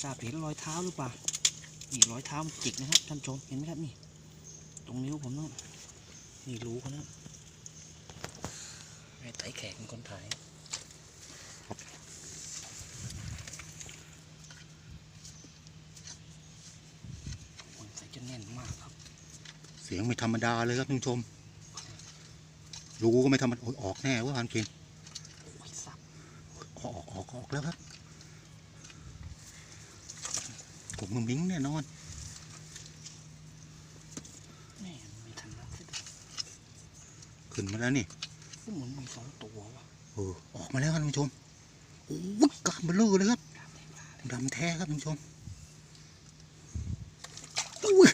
ไม่ทราบเห็นรอยเท้าหรือเปล่านี่รอยเท้ามันจิกนะครับท่านผู้ชมเห็นไหมครับนี่ ตรงนิ้วผมนั่นนี่รู้เขานะไอ้ไต่แขกเป็นคนถ่ายโอ้ยใส่จะแน่นมากครับ เสียงไม่ธรรมดาเลยครับท่านผู้ชม รูก็ไม่ธรรมดาโอ้ยออกแน่เว่าพันฟินโอ้ยสับออกออกออกออกแล้วครับ ผมมึงมิงแน่นอนแม่ไม่ทันนับเลยขึ้นมาแล้วนี่เหมือนมีสองตัววะเออออกมาแล้วครับท่านผู้ชมโอ้ยกล้ามเบลอเลยครับดำแท้ครับท่านผู้ชมอุ้ย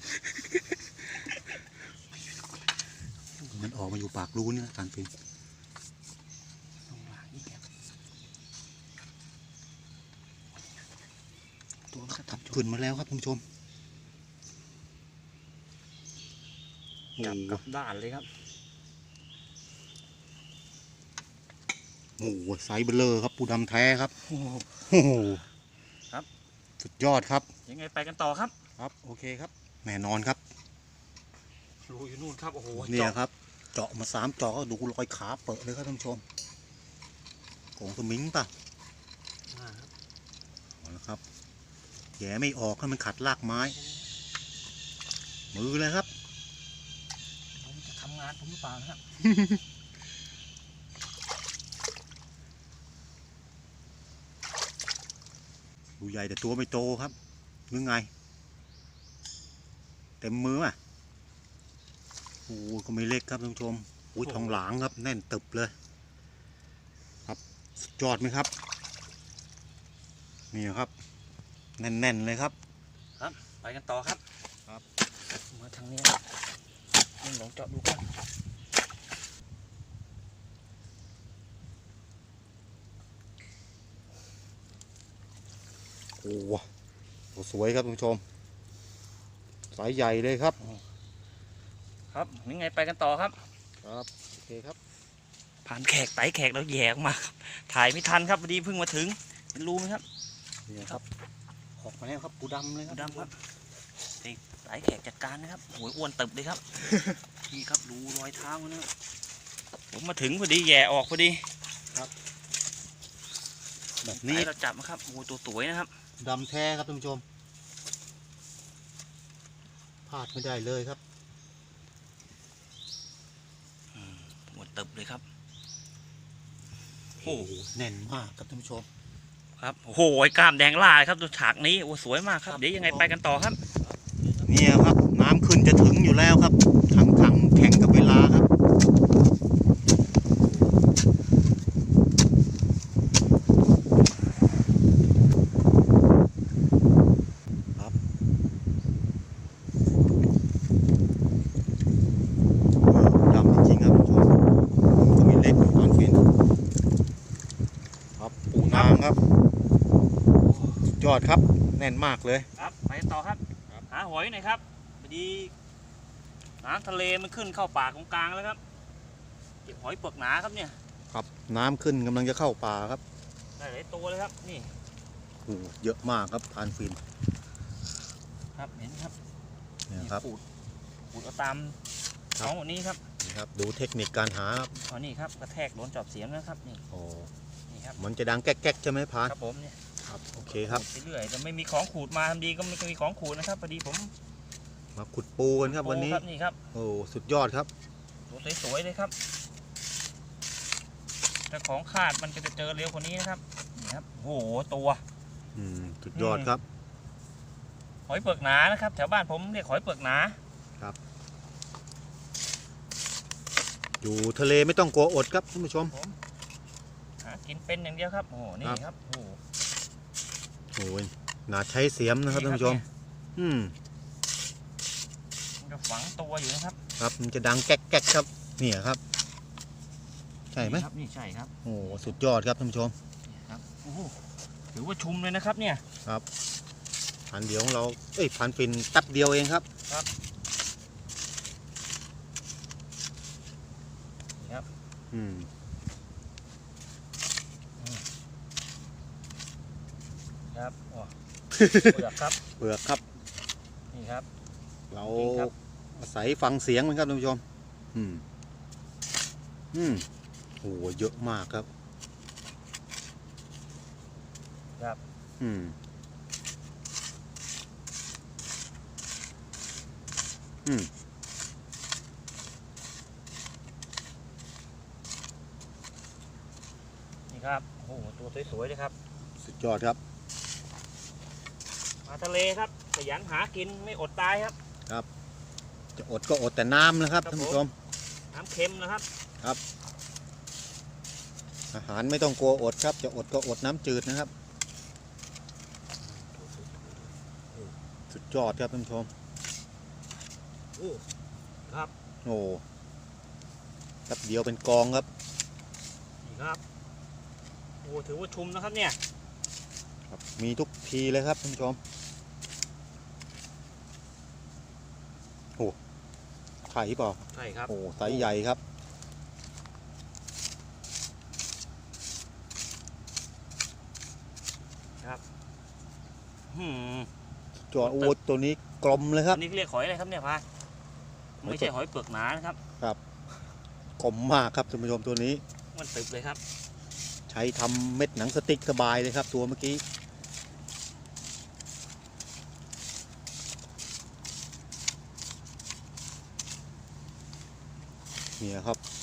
มันออกมาอยู่ปากรูนี่นะการฟินลงหลังอีกครับตัวมันก็ทับจุด ขึ้นมาแล้วครับท่านผู้ชมโอ้จับโหกับด้านเลยครับโอ้โหไซส์เบลอครับปูดำแท้ครับโอ้โหโอ้โหครับ สุดยอดครับ ยังไงไปกันต่อครับ ครับ โอเคครับแน่นอนครับรูอยู่นู่นครับ โอ้โหเนี่ยเจาะครับ เจาะมาสามเจาะก็ดูรอยขาเปิดเลยครับท่านผู้ชมโกงสมิงป่ะอ่าครับเอาละครับ แย่ไม่ออกให้มันขัดลากไม้ มือเลยครับผมจะทำงานผมหรือเปล่านะครับดูใหญ่แต่ตัวไม่โตครับหรือไง เต็มมืออะโอ้โหก็ไม่เล็กครับท่านผู้ชมอุ้ยทองหลางครับ แน่นตึบเลย ครับสุดยอดไหมครับ นี่ครับ แน่นๆเลยครับ ไปกันต่อครับ ครับ มาทางนี้ครับนี่ลองเจาะดูกันโอ้โหสวยครับท่านผู้ชม สายใหญ่เลยครับ ครับยังไงไปกันต่อครับ ครับ โอเคครับ ผ่านแขกไต่แขกแล้วแย่ออกมาครับถ่ายไม่ทันครับพอดีเพิ่งมาถึงเห็นรู้ไหมครับนี่ครับ ออกมาแล้วครับปูดำเลยครับดำครับนี่ไต่แขกจัดการนะครับโอ้ยอ้วนตึบเลยครับ นี่ครับดูรอยเท้ามันนะครับผมมาถึงพอดีแย่ออกพอดีแบบนี่นี้เราจับนะครับโอ้ยตัวสวยนะครับดำแท้ครับท่านผู้ชมพลาดไม่ได้เลยครับอ้วนตึบเลยครับโอ้โหแน่นมากครับท่านผู้ชม ครับโอ้โหกล้ามแดงล่าเลยครับดูฉากนี้โอ้สวยมากครับครับ เดี๋ยวยังไงไปกันต่อครับ เนี่ยครับ น้ำขึ้นจะถึงอยู่แล้วครับขังขังแข่งกับเวลาครับ ครับดำจริงๆครับท่านผู้ชมก็มีเล็กตอนฟิน ครับปูนางครับสุดยอดครับแน่นมากเลย ครับไปกันต่อครับ หาหอยหน่อยครับพอดีน้ำทะเลมันขึ้นเข้าปากตรงกลางแล้วครับเก็บหอยเปลือกหนาครับเนี่ยครับ น้ำขึ้นกำลังจะเข้าป่าครับได้หลายตัวเลยครับนี่โอ้โหเยอะมากครับทานฟินครับเห็นครับเนี่ยนี่ครับปูดปูดเอาตามครับท้องวันนี้ครับนี่ครับ ดูเทคนิคการหาครับเอานี่ครับกระแทกโดนจอบเสียมนะครับนี่โอ้นี่ ครับ มันจะดังแก๊กๆใช่ไหมพานครับผมเนี่ยครับโอเคครับ ขูดไปเรื่อยแต่ไม่มีของขูดมาทำดีก็ไม่มีของขูดนะครับพอดีผมมาขุดปูกันครับวันนี้ โอ้ครับนี่ครับโอ้สุดยอดครับ ตัวสวยๆเลยครับถ้าของคาดมันก็จะเจอเร็วกว่านี้นะครับนี่ครับโอ้โหตัวอืมสุดยอดครับ หอยเปลือกหนานะครับ แถวบ้านผมเรียกหอยเปลือกหนา อยู่ทะเลไม่ต้องกลัวอดครับท่านผู้ชมหา กินเป็นอย่างเดียวครับ โอ้โหนี่ครับ โอ้โหโอ้ยนาใช้เสียมนะครับท่านผู้ชม อืมมันจะฝังตัวอยู่นะครับ ครับ มันจะดังแก๊กๆครับเนี่ยครับ ใช่ไหมนี่ครับ นี่ใช่ครับ โอ้สุดยอดครับท่านผู้ชมนี่ครับ โอ้โห ถือว่าชุมเลยนะครับ เนี่ยพันเดียวของเรา เอ้ยพันฟินแป๊บเดียวเองครับ ครับครับ อืม ครับโอ้เปลือกครับเปลือกครับ นี่ครับ เราจริงครับอาศัยฟังเสียงมันครับท่านผู้ชม อืม อืมโอ้โหเยอะมากครับ ครับ อืม อืมนี่ครับโอ้โหตัวสวยๆเลยครับ สุดยอดครับ มาทะเลครับขยันหากินไม่อดตายครับ จะอดก็อดแต่น้ำนะครับครับ ท่านผู้ชม น้ำเค็มนะครับ อาหารไม่ต้องกลัวอดครับ จะอดก็อดน้ำจืดนะครับ สุดยอดครับท่านผู้ชมโอ้ครับ โอ้แป๊บเดียวเป็นกองครับ นี่ครับโอ้ถือว่าชุมนะครับเนี่ยครับมีทุกทีเลยครับท่านผู้ชม โอ้ไข่เปล่าใช่ครับโอ้ไซส์ใหญ่ครับหืมจอดโอ้ตัวนี้กลมเลยคอัรับนนี้เรียกหอยอะไรครับเนี่ยพาไม่ใช่หอยเปลือกหนานะครับกลมมากครับท่านผู้ชมตัวนี้ มันตึบเลยครับ ใช้ทำเม็ดหนังสติ๊กสบายเลยครับ ตัวเมื่อกี้ เนี่ยครับ